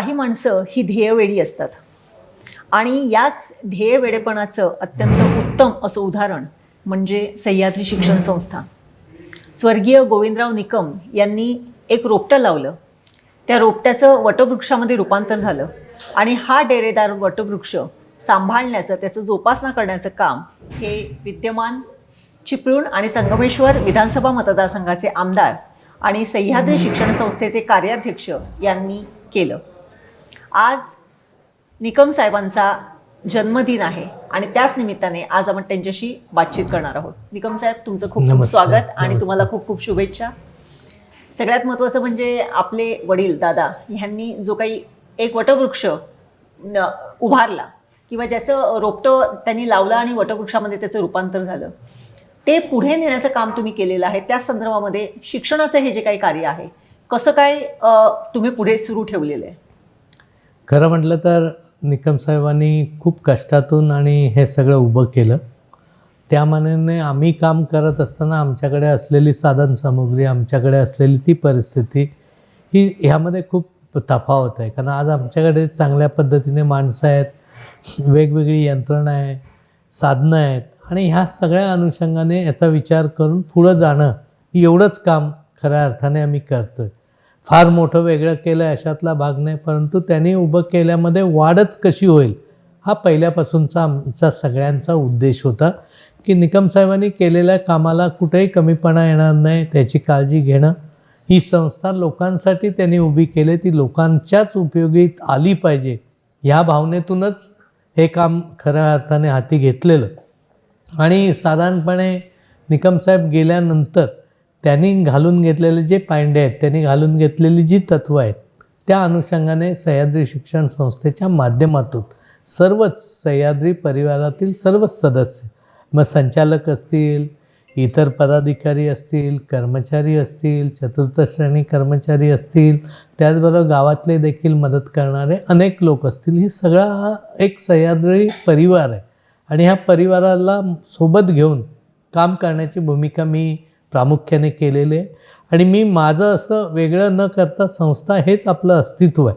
काही माणसं ही ध्येयवेडी असतात. आणि याच ध्येयवेडेपणाचं अत्यंत उत्तम असं उदाहरण म्हणजे सह्याद्री शिक्षण संस्था. स्वर्गीय गोविंदराव निकम यांनी एक रोपटं लावलं. त्या रोपट्याचं वटवृक्षामध्ये रूपांतर झालं आणि हा डेरेदार वटवृक्ष सांभाळण्याचं त्याचं जोपासना करण्याचं काम हे विद्यमान चिपळूण आणि संगमेश्वर विधानसभा मतदारसंघाचे आमदार आणि सह्याद्री शिक्षण संस्थेचे कार्याध्यक्ष यांनी केलं. आज निकम साहेबांचा जन्मदिन आहे आणि त्याच निमित्ताने आज आपण त्यांच्याशी बातचीत करणार आहोत. निकम साहेब तुमचं खूप खूप स्वागत आणि. तुम्हाला खूप खूप शुभेच्छा. सगळ्यात महत्त्वाचं म्हणजे आपले वडील दादा ह्यांनी जो काही एक वटवृक्ष उभारला किंवा ज्याचं रोपटं त्यांनी लावलं आणि वटवृक्षामध्ये त्याचं रूपांतर झालं ते पुढे नेण्याचं काम तुम्ही केलेलं आहे. त्याच संदर्भामध्ये शिक्षणाचं हे जे काही कार्य आहे कसं काय तुम्ही पुढे सुरू ठेवलेलं आहे? खरं म्हटलं तर निकम साहेबांनी खूप कष्टातून आणि हे सगळं उभं केलं. त्या मानाने आम्ही काम करत असताना आमच्याकडे असलेली साधनसामुग्री आमच्याकडे असलेली ती परिस्थिती ही ह्यामध्ये खूप तफावत आहे. कारण आज आमच्याकडे चांगल्या पद्धतीने माणसं आहेत वेगवेगळी यंत्रणा आहे साधनं आहेत आणि ह्या सगळ्या अनुषंगाने याचा विचार करून पुढं जाणं एवढंच काम खऱ्या अर्थाने आम्ही करतो आहे फार मोठं वेगळं केलं अशातला भाग नाही परंतु त्यांनी उभं केल्यामध्ये वाढच कशी होईल हा पहिल्यापासूनचा आमचा सगळ्यांचा उद्देश होता की निकम साहेबांनी केलेल्या कामाला कुठेही कमीपणा येणार नाही त्याची काळजी घेणं. ही संस्था लोकांसाठी त्यांनी उभी केली ती लोकांच्याच उपयोगीत आली पाहिजे ह्या भावनेतूनच हे काम खऱ्या अर्थाने हाती घेतलेलं. आणि साधारणपणे निकमसाहेब गेल्यानंतर त्यांनी घालून घेतलेले जे पायंडे आहेत त्यांनी घालून घेतलेली जी तत्त्वं आहेत त्या अनुषंगाने सह्याद्री शिक्षण संस्थेच्या माध्यमातून सर्वच सह्याद्री परिवारातील सर्वच सदस्य मग संचालक असतील इतर पदाधिकारी असतील कर्मचारी असतील चतुर्थ श्रेणी कर्मचारी असतील त्याचबरोबर गावातले देखील मदत करणारे अनेक लोक असतील. ही सगळा हा एक सह्याद्री परिवार आहे. आणि ह्या परिवाराला सोबत घेऊन काम करण्याची भूमिका मी प्रामुख्याने केलेले. आहे आणि मी माझं असं वेगळं न करता संस्था हेच आपलं अस्तित्व आहे.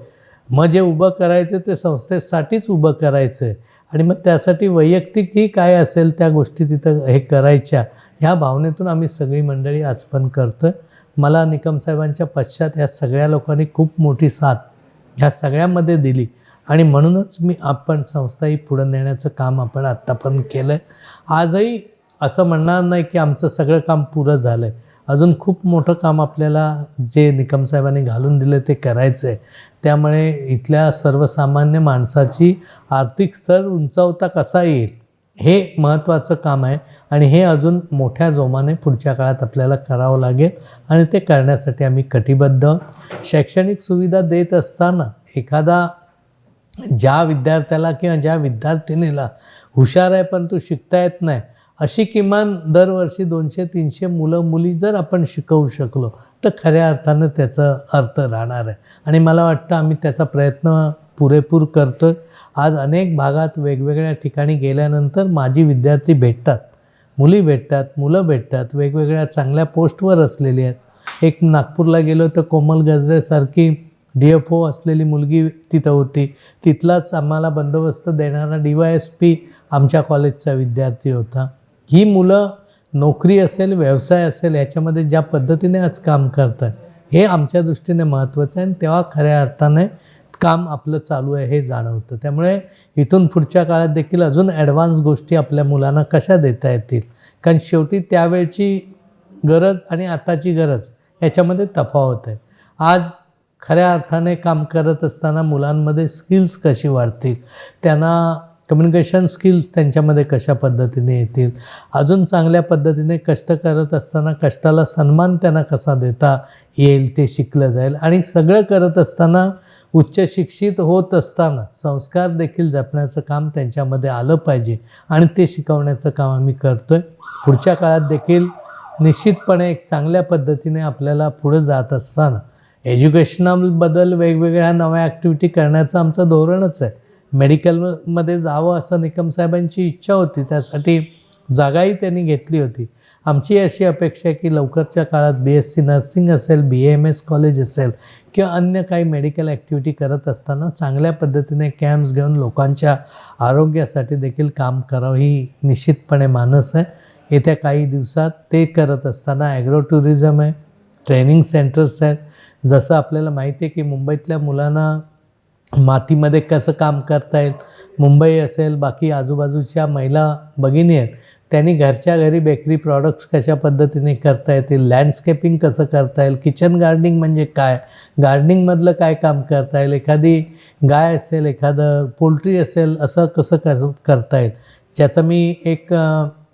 मग जे उभं करायचं ते संस्थेसाठीच उभं करायचं आहे. आणि मग त्यासाठी वैयक्तिकही काय असेल त्या गोष्टी तिथं हे करायच्या ह्या भावनेतून आम्ही सगळी मंडळी आज पण करतो आहे मला निकम साहेबांच्या पश्चात ह्या सगळ्या लोकांनी खूप मोठी साथ ह्या सगळ्यामध्ये दिली. आणि म्हणूनच मी आपण संस्था ही पुढं नेण्याचं काम आपण आत्तापर्यंत केलं आहे आजही असं म्हणणार नाही की आमचं सगळं काम पुरं झालं आहे अजून खूप मोठं काम आपल्याला जे निकम साहेबांनी घालून दिलं ते करायचं आहे त्यामुळे इथल्या सर्वसामान्य माणसाची आर्थिक स्तर उंचावता कसा येईल हे महत्त्वाचं काम आहे आणि हे अजून मोठ्या जोमाने पुढच्या काळात आपल्याला करावं लागेल आणि ते करण्यासाठी आम्ही कटिबद्ध. आहोत शैक्षणिक सुविधा देत असताना एखादा ज्या विद्यार्थ्याला किंवा ज्या विद्यार्थिनीला हुशार आहे परंतु शिकता येत नाही अशी किमान दरवर्षी दोनशे तीनशे मुलं मुली जर आपण शिकवू शकलो तर खऱ्या अर्थानं त्याचा अर्थ राहणार आहे. आणि मला वाटतं आम्ही त्याचा प्रयत्न पुरेपूर करतो आहे आज अनेक भागात वेगवेगळ्या ठिकाणी गेल्यानंतर माझी विद्यार्थी भेटतात. मुली भेटतात मुलं भेटतात वेगवेगळ्या चांगल्या पोस्टवर असलेली आहेत. एक नागपूरला गेलो तर कोमल गजरेसारखी डी एफ ओ असलेली मुलगी तिथं होती. तिथलाच आम्हाला बंदोबस्त देणारा डी वाय एस पी आमच्या कॉलेजचा विद्यार्थी होता. ही मुलं नोकरी असेल व्यवसाय असेल याच्यामध्ये ज्या पद्धतीने आज काम करतात हे आमच्या दृष्टीने महत्त्वाचं आहे आणि तेव्हा खऱ्या अर्थाने काम आपलं चालू आहे हे जाणवतं. त्यामुळे इथून पुढच्या काळात देखील अजून ॲडव्हान्स गोष्टी आपल्या मुलांना कशा देता येतील? कारण शेवटी त्यावेळची गरज आणि आताची गरज याच्यामध्ये तफावत आहे. आज खऱ्या अर्थाने काम करत असताना मुलांमध्ये स्किल्स कशी वाढतील? त्यांना कम्युनिकेशन स्किल्स त्यांच्यामध्ये कशा पद्धतीने येतील? अजून चांगल्या पद्धतीने कष्ट करत असताना कष्टाला सन्मान त्यांना कसा देता येईल ते शिकलं जाईल. आणि सगळं करत असताना उच्च शिक्षित होत असताना संस्कार देखील जपण्याचं काम त्यांच्यामध्ये आलं पाहिजे आणि ते शिकवण्याचं काम आम्ही करतो आहे पुढच्या काळात देखील निश्चितपणे एक चांगल्या पद्धतीने आपल्याला पुढं जात असताना एज्युकेशनबद्दल वेगवेगळ्या नव्या ॲक्टिव्हिटी करण्याचं आमचं धोरणच आहे. मेडिकलमध्ये जावं असं निकम साहेबांची इच्छा होती त्यासाठी जागाही त्यांनी घेतली होती. आमची अशी अपेक्षा आहे की लवकरच्या काळात बी एस सी नर्सिंग असेल बी एम एस कॉलेज असेल किंवा अन्य काही मेडिकल ॲक्टिव्हिटी करत असताना चांगल्या पद्धतीने कॅम्प्स घेऊन लोकांच्या आरोग्यासाठी देखील काम करावं ही निश्चितपणे मानस आहे. येत्या काही दिवसात ते करत असताना ॲग्रो टुरिझम आहे ट्रेनिंग सेंटर्स आहेत. जसं आपल्याला माहिती आहे की मुंबईतल्या मुलांना मातीमध्ये कसं काम करता येईल? मुंबई असेल बाकी आजूबाजूच्या महिला भगिनी आहेत त्यांनी घरच्या घरी बेकरी प्रॉडक्ट्स कशा पद्धतीने करता येतील? लँडस्केपिंग कसं करता येईल? किचन गार्डनिंग म्हणजे काय? गार्डनिंगमधलं काय काम करता येईल? एखादी गाय असेल एखादं पोल्ट्री असेल असं कसं कर करता येईल? ज्याचं मी एक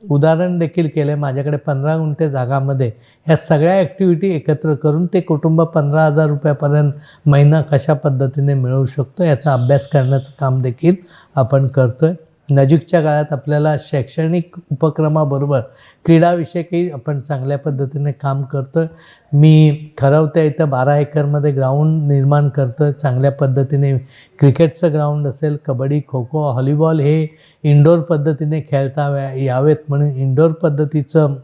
उदाहरण देखील केलं आहे माझ्याकडे पंधरा गुंठे जागामध्ये ह्या सगळ्या ॲक्टिव्हिटी एकत्र करून ते कुटुंब पंधरा हजार रुपयापर्यंत महिना कशा पद्धतीने मिळवू शकतो याचा अभ्यास करण्याचं काम देखील आपण करतो आहे नजीकच्या काळात आपल्याला शैक्षणिक उपक्रमाबरोबर क्रीडाविषयकही आपण चांगल्या पद्धतीने काम करतो मी खरवत्या इथं बारा एकरमध्ये ग्राउंड निर्माण करतो आहे चांगल्या पद्धतीने क्रिकेटचं ग्राउंड असेल कबड्डी खो खो हॉलीबॉल हे इंडोर पद्धतीने खेळता यावेत म्हणून इंडोर पद्धतीचं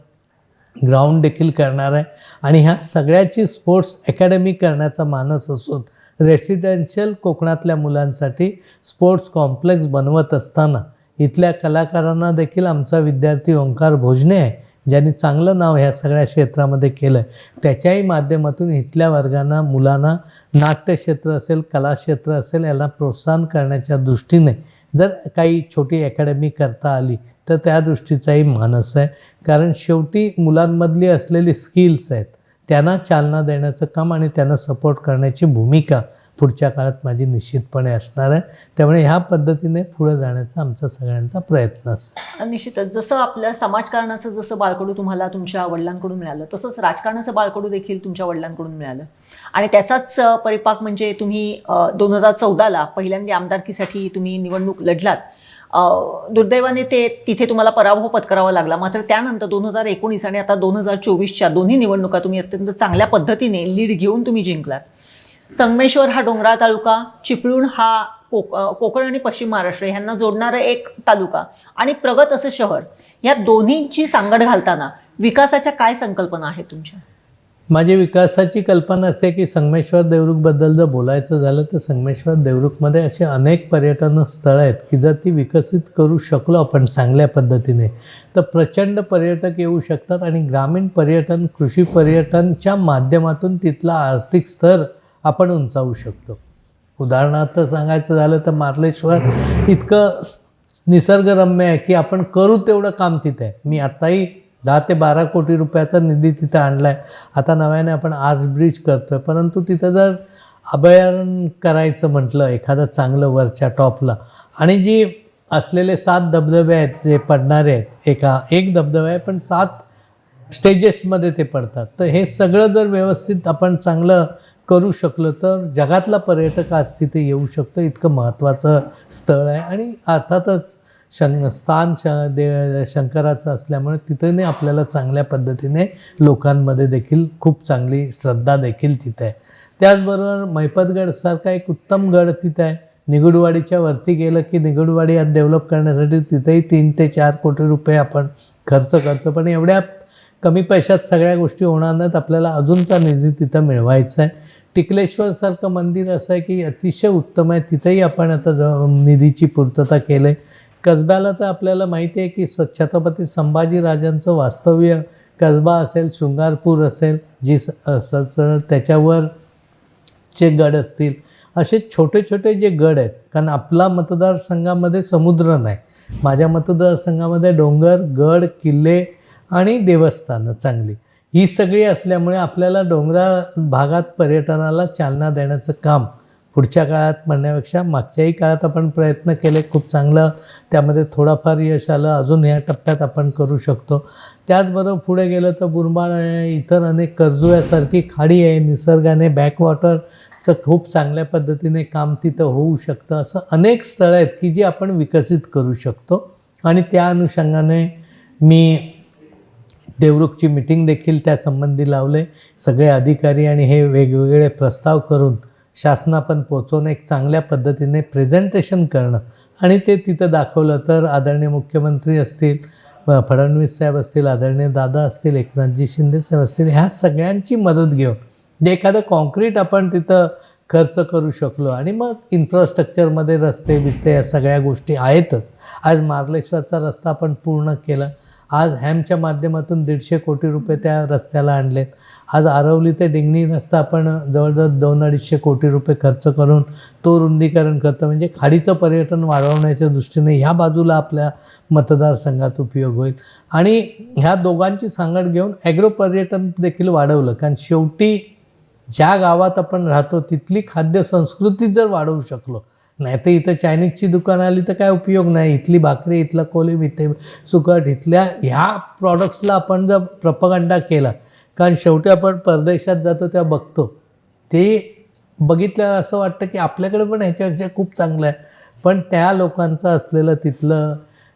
ग्राउंड देखील करणार आहे. आणि ह्या सगळ्याची स्पोर्ट्स अकॅडमी करण्याचा मानस असून रेसिडेन्शियल कोकणातल्या मुलांसाठी स्पोर्ट्स कॉम्प्लेक्स बनवत असताना इथल्या कलाकारांना देखील आमचा विद्यार्थी ओंकार भोजने आहे ज्यांनी चांगलं नाव ह्या सगळ्या क्षेत्रामध्ये केलं. आहे त्याच्याही माध्यमातून इथल्या वर्गांना मुलांना नाट्यक्षेत्र असेल कलाक्षेत्र असेल याला प्रोत्साहन करण्याच्या दृष्टीने जर काही छोटी अकॅडमी करता आली तर त्या दृष्टीचाही मानस आहे. कारण शेवटी मुलांमधली असलेली स्किल्स आहेत त्यांना चालना देण्याचं काम आणि त्यांना सपोर्ट करण्याची भूमिका पुढच्या काळात माझी निश्चितपणे असणार आहे. त्यामुळे ह्या पद्धतीने पुढे जाण्याचा आमचा सगळ्यांचा प्रयत्न असतो निश्चितच. जसं आपल्या समाजकारणाचं जसं बाळकडू तुम्हाला तुमच्या वडिलांकडून मिळालं तसंच राजकारणाचं बाळकडू देखील तुमच्या वडिलांकडून मिळालं. आणि त्याचाच परिपाक म्हणजे तुम्ही दोन हजार चौदाला पहिल्यांदा आमदारकीसाठी तुम्ही निवडणूक लढलात. दुर्दैवाने ते तिथे तुम्हाला पराभव पत्करावा लागला. मात्र त्यानंतर दोन हजार एकोणीस आणि आता दोन हजार चोवीसच्या दोन्ही निवडणुका तुम्ही अत्यंत चांगल्या पद्धतीने लीड घेऊन तुम्ही जिंकलात. संगमेश्वर हा डोंगराळ तालुका चिपळूण हा कोक कोकण आणि पश्चिम महाराष्ट्र ह्यांना जोडणारा एक तालुका आणि प्रगत असं शहर या दोन्हींची सांगड घालताना विकासाच्या काय संकल्पना आहेत तुमच्या? माझी विकासाची कल्पना असे की संगमेश्वर देवरुखबद्दल जर बोलायचं झालं तर संगमेश्वर देवरुखमध्ये असे अनेक पर्यटन स्थळं आहेत की जर ती विकसित करू शकलो आपण चांगल्या पद्धतीने तर प्रचंड पर्यटक येऊ शकतात आणि ग्रामीण पर्यटन कृषी पर्यटनच्या माध्यमातून तिथला आर्थिक स्तर आपण उंचावू शकतो. उदाहरणार्थ सांगायचं झालं तर मार्लेश्वर इतकं निसर्गरम्य आहे की आपण करू तेवढं काम तिथे आहे. मी आत्ताही दहा ते बारा कोटी रुपयाचा निधी तिथं आणला आहे आता नव्याने आपण आर्च ब्रिज करतो आहे परंतु तिथं जर अभयारण्य करायचं म्हटलं एखादं चांगलं वरच्या टॉपला आणि जी असलेले सात धबधबे आहेत जे पडणारे आहेत एका एक धबधबा आहे पण सात स्टेजेसमध्ये ते पडतात. तर हे सगळं जर व्यवस्थित आपण चांगलं करू शकलं तर जगातला पर्यटक आज तिथे येऊ शकतो. इतकं महत्त्वाचं स्थळ आहे. आणि अर्थातच शं स्थान श दे शंकराचं असल्यामुळे तिथेने आपल्याला चांगल्या पद्धतीने लोकांमध्ये देखील खूप चांगली श्रद्धा देखील तिथे आहे. त्याचबरोबर मैपतगडसारखा एक उत्तम गड तिथं आहे. निगुडवाडीच्या वरती गेलं की निगुडवाडी आज डेव्हलप करण्यासाठी तिथेही तीन ते चार कोटी रुपये आपण खर्च करतो. पण एवढ्या कमी पैशात सगळ्या गोष्टी होणार नाहीत. आपल्याला अजूनचा निधी तिथं मिळवायचा आहे. टिकलेश्वरसारखं मंदिर असं आहे की अतिशय उत्तम आहे. तिथेही आपण आता ज निधीची पूर्तता केलं. आहे कसब्याला तर आपल्याला माहिती आहे की स छत्रपती संभाजीराजांचं वास्तव्य कसबा असेल शृंगारपूर असेल जी स स- त्याच्यावर चे गड असतील. असे छोटे छोटे जे गड आहेत कारण आपला मतदारसंघामध्ये समुद्र नाही. माझ्या मतदारसंघामध्ये डोंगर गड किल्ले आणि देवस्थानं चांगली. ही सगळी असल्यामुळे आपल्याला डोंगराळ भागात पर्यटनाला चालना देण्याचं काम पुढच्या काळात म्हणण्यापेक्षा मागच्याही काळात आपण प्रयत्न केले खूप चांगलं. त्यामध्ये थोडाफार यश आलं अजून ह्या टप्प्यात आपण करू शकतो. त्याचबरोबर पुढे गेलं तर बुरमाळ आणि इतर अनेक कर्जुयासारखी खाडी आहे निसर्गाने बॅकवॉटरचं खूप चांगल्या पद्धतीने काम तिथं होऊ शकतं. असं अनेक स्थळं आहेत की जी आपण विकसित करू शकतो. आणि त्या अनुषंगाने मी देवरुखची मिटिंग देखील त्या संबंधी लावले सगळे अधिकारी आणि हे वेगवेगळे प्रस्ताव करून शासनापण पोचवणं एक चांगल्या पद्धतीने प्रेझेंटेशन करणं. आणि ते तिथं दाखवलं तर आदरणीय मुख्यमंत्री असतील फडणवीस साहेब असतील आदरणीय दादा असतील एकनाथजी शिंदे साहेब असतील ह्या सगळ्यांची मदत घेऊन जे एखादं कॉन्क्रीट आपण तिथं खर्च करू शकलो आणि मग इन्फ्रास्ट्रक्चरमध्ये रस्ते बिस्ते या सगळ्या गोष्टी आहेतच. आज मार्लेश्वरचा रस्ता आपण पूर्ण केला. आज हॅमच्या माध्यमातून दीडशे कोटी रुपये त्या रस्त्याला आणलेत. आज आरवली ते डिंगणी रस्ता आपण जवळजवळ दोन अडीचशे कोटी रुपये खर्च करून तो रुंदीकरण करतो. म्हणजे खाडीचं पर्यटन वाढवण्याच्या दृष्टीने ह्या बाजूला आपल्या मतदारसंघात उपयोग होईल. आणि ह्या दोघांची सांगड घेऊन ॲग्रो पर्यटन देखील वाढवलं. कारण शेवटी ज्या गावात आपण राहतो तिथली खाद्य संस्कृती जर वाढवू शकलो नाही तर इथं चायनीजची दुकानं आली तर काय उपयोग नाही. इथली भाकरी इथलं कोलीम इथे सुकट इथल्या ह्या प्रॉडक्ट्सला आपण जर प्रपगंडा केला कारण शेवटी आपण परदेशात जातो तेव्हा बघतो. ते बघितल्यावर असं वाटतं की आपल्याकडे पण ह्याच्यापेक्षा खूप चांगलं आहे. पण त्या लोकांचं असलेलं तिथलं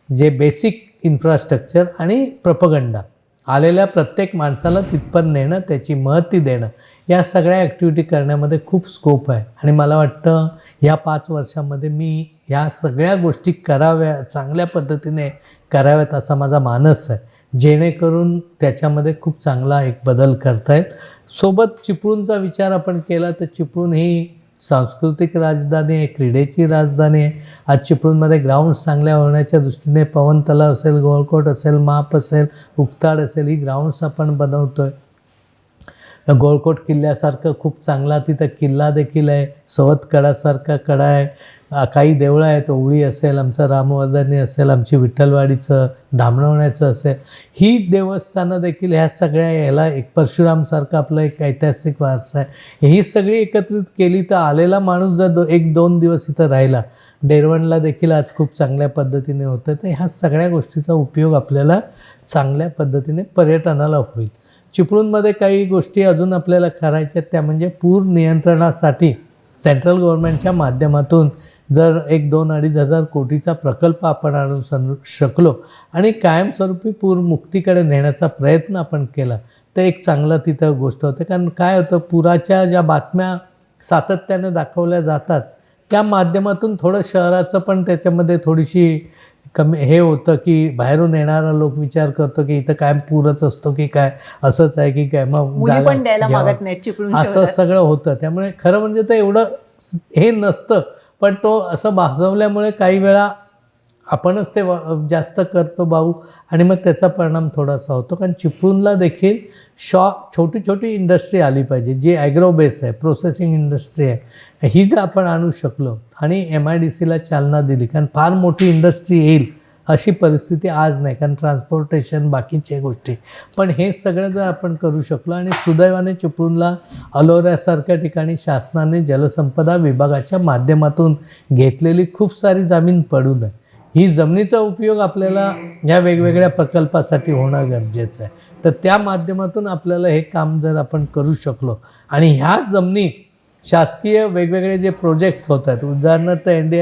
जे बेसिक इन्फ्रास्ट्रक्चर आणि प्रपगंडा आलेल्या प्रत्येक माणसाला तिथपर्यंत नेणं त्याची महती देणं या सगळ्या ॲक्टिव्हिटी करण्यामध्ये खूप स्कोप आहे. आणि मला वाटतं या पाच वर्षामध्ये मी ह्या सगळ्या गोष्टी कराव्या चांगल्या पद्धतीने कराव्यात असा माझा मानस आहे. जेणेकरून त्याच्यामध्ये खूप चांगला एक बदल करता येईल. सोबत चिपळूणचा विचार आपण केला तर चिपळूण ही सांस्कृतिक राजधानी आहे क्रीडेची राजधानी आहे. आज चिपळूणमध्ये ग्राउंड्स चांगल्या होण्याच्या दृष्टीने पवन तलाव असेल गोळकोट असेल माप असेल उक्ताड असेल ही ग्राउंड्स आपण बनवतो आहे गोळकोट किल्ल्यासारखं खूप चांगला तिथं किल्ला देखील आहे. सवत कडासारखा कडा आहे. काही देवळं आहेत. ओवळी असेल आमचं रामवर्धनी असेल आमची विठ्ठलवाडीचं धामणवण्याचं असेल. ही देवस्थानं देखील ह्या सगळ्या याला एक परशुरामसारखं आपलं एक ऐतिहासिक वारसा आहे. ही सगळी एकत्रित केली तर आलेला माणूस जर दो एक दोन दिवस इथं राहिला डेरवणला देखील आज खूप चांगल्या पद्धतीने होतं. तर ह्या सगळ्या गोष्टीचा उपयोग आपल्याला चांगल्या पद्धतीने पर्यटनाला होईल. चिपळूणमध्ये काही गोष्टी अजून आपल्याला करायच्या त्या म्हणजे पूर नियंत्रणासाठी सेंट्रल गव्हर्नमेंटच्या माध्यमातून जर एक दोन अडीच हजार कोटीचा प्रकल्प आपण आणू सण शकलो आणि कायमस्वरूपी पूरमुक्तीकडे नेण्याचा प्रयत्न आपण केला तर एक चांगलं तिथं गोष्ट होते. कारण काय होतं पुराच्या ज्या बातम्या सातत्याने दाखवल्या जातात त्या माध्यमातून थोडं शहराचं पण त्याच्यामध्ये थोडीशी कमी हे होतं की बाहेरून येणारा लोक विचार करतो की इथं काय पूरच असतो की काय? असंच आहे की काय? मग असं. सगळं होतं. त्यामुळे खरं म्हणजे तर एवढं हे नसतं पण तो असं भासवल्यामुळे काही वेळा आपणच ते जास्त करतो भाऊ. आणि मग त्याचा परिणाम थोडासा होतो. कारण चिपळूणला देखील शॉ छोटी छोटी इंडस्ट्री आली पाहिजे. जी ॲग्रो बेस आहे प्रोसेसिंग इंडस्ट्री आहे. ही जर आपण आणू शकलो आणि एम आय डी सीला चालना दिली कारण फार मोठी इंडस्ट्री येईल अशी परिस्थिती आज नाही. कारण ट्रान्सपोर्टेशन बाकीच्या गोष्टी. पण हे सगळं जर आपण करू शकलो आणि सुदैवाने चिपळूणला अलोऱ्यासारख्या ठिकाणी शासनाने जलसंपदा विभागाच्या माध्यमातून घेतलेली खूप सारी जमीन पडून आहे. ही जमिनीचा उपयोग आपल्याला या वेगवेगळ्या प्रकल्पासाठी होणं गरजेचं आहे. तर त्या माध्यमातून आपल्याला हे काम जर आपण करू शकलो आणि ह्या जमिनी शासकीय वेगवेगळे जे प्रोजेक्ट आहेत उदाहरणार्थ एन डी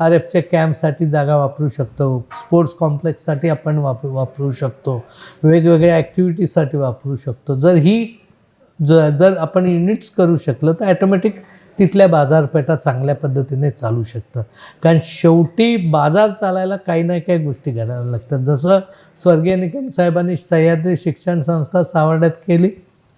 आर एफच्या कॅम्पसाठी जागा वापरू शकतो स्पोर्ट्स कॉम्प्लेक्ससाठी आपण वाप वापरू शकतो वेगवेगळ्या ॲक्टिव्हिटीजसाठी वापरू शकतो. जर ही ज जर आपण युनिट्स करू शकलो तर ॲटोमॅटिक तिथल्या बाजारपेठा चांगल्या पद्धतीने चालू शकतात कारण शेवटी बाजार चालायला काही ना काही गोष्टी कराव्या लागतात. जसं स्वर्गीय निकम साहेबांनी सह्याद्री शिक्षण संस्था सावर्ड्यात केली.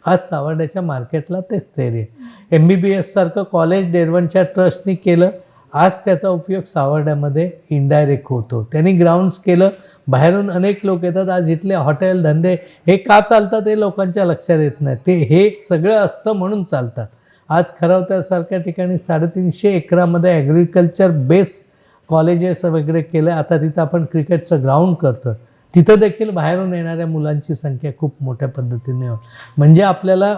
आज सावर्ड्याच्या मार्केटला तेच स्थैर्य एम बी बी एससारखं कॉलेज डेरवनच्या ट्रस्टनी केलं. आज त्याचा उपयोग सावर्ड्यामध्ये इनडायरेक्ट होतो. त्यांनी ग्राउंड्स केलं. बाहेरून अनेक लोक येतात. आज इथले हॉटेल धंदे हे का चालतात हे लोकांच्या लक्षात येत नाही. ते हे सगळं असतं म्हणून चालतात. आज खरवत्यासारख्या ठिकाणी साडेतीनशे एकरामध्ये ॲग्रिकल्चर बेस कॉलेजेस वगैरे केलं आता तिथं आपण क्रिकेटचं ग्राउंड करतो तिथं देखील बाहेरून येणाऱ्या मुलांची संख्या खूप मोठ्या पद्धतीने होईल. म्हणजे आपल्याला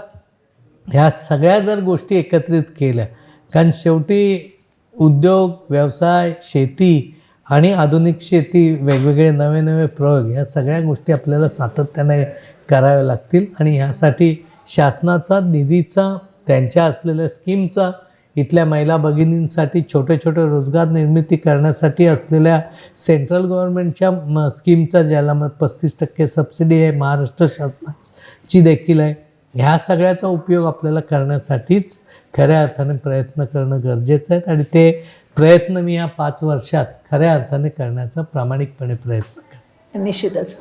ह्या सगळ्या जर गोष्टी एकत्रित केल्या कारण शेवटी उद्योग व्यवसाय शेती आणि आधुनिक शेती वेगवेगळे नवे नवे प्रयोग ह्या सगळ्या गोष्टी आपल्याला सातत्याने कराव्या लागतील. आणि ह्यासाठी शासनाचा निधीचा त्यांच्या असलेल्या स्कीमचा इथल्या महिला भगिनींसाठी छोटे छोटे रोजगार निर्मिती करण्यासाठी असलेल्या सेंट्रल गव्हर्नमेंटच्या स्कीमचा ज्याला मग पस्तीस टक्के सबसिडी आहे महाराष्ट्र शासनाची देखील आहे. ह्या सगळ्याचा उपयोग आपल्याला करण्यासाठीच खऱ्या अर्थाने प्रयत्न करणं गरजेचं आहे आणि ते प्रयत्न मी या पाच वर्षात खऱ्या अर्थाने करण्याचा प्रामाणिकपणे प्रयत्न करेन निश्चितच.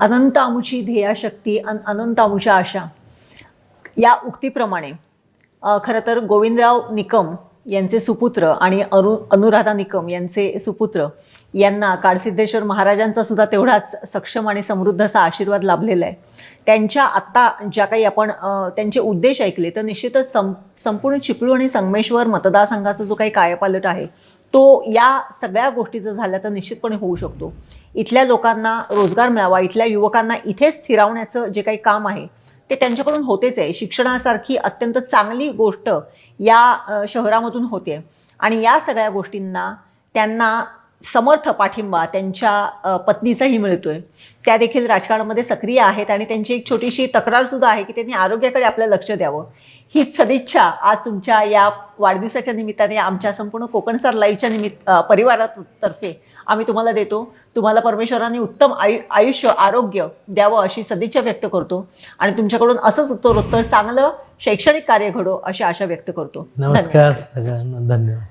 अनंत आमुची ध्येयाशक्ती अन अनंत आमुच्या आशा या उक्तीप्रमाणे खरं तर गोविंदराव निकम यांचे सुपुत्र आणि अनु अनुराधा निकम यांचे सुपुत्र यांना काडसिद्धेश्वर महाराजांचा सुद्धा तेवढाच सक्षम आणि समृद्ध असा आशीर्वाद लाभलेला आहे. त्यांच्या आत्ता ज्या काही आपण त्यांचे उद्देश ऐकले तर निश्चितच सं संपूर्ण चिपळू आणि संगमेश्वर मतदारसंघाचा जो काही कायापालट आहे तो या सगळ्या गोष्टी जर झाल्या तर निश्चितपणे होऊ शकतो. इथल्या लोकांना रोजगार मिळावा इथल्या युवकांना इथेच स्थिरावण्याचं जे काही काम आहे ते त्यांच्याकडून होतेच आहे. शिक्षणासारखी अत्यंत चांगली गोष्ट या शहरामधून होते. आणि या सगळ्या गोष्टींना त्यांना समर्थ पाठिंबा त्यांच्या पत्नीचाही मिळतोय. त्या देखील राजकारणामध्ये सक्रिय आहेत आणि त्यांची एक छोटीशी तक्रारसुद्धा आहे की त्यांनी आरोग्याकडे आपलं लक्ष द्यावं. हीच सदिच्छा आज तुमच्या या वाढदिवसाच्या निमित्ताने आमच्या संपूर्ण कोकणसार लाईव्हच्या निमित्त परिवारातर्फे आम्ही तुम्हाला देतो. तुम्हाला परमेश्वराने उत्तम आयु आयुष्य आरोग्य द्यावं अशी सदिच्छा व्यक्त करतो. आणि तुमच्याकडून असंच उत्तरोत्तर चांगलं शैक्षणिक कार्य घडो अशी आशा व्यक्त करतो. नमस्कार सगळ्यांना. धन्यवाद.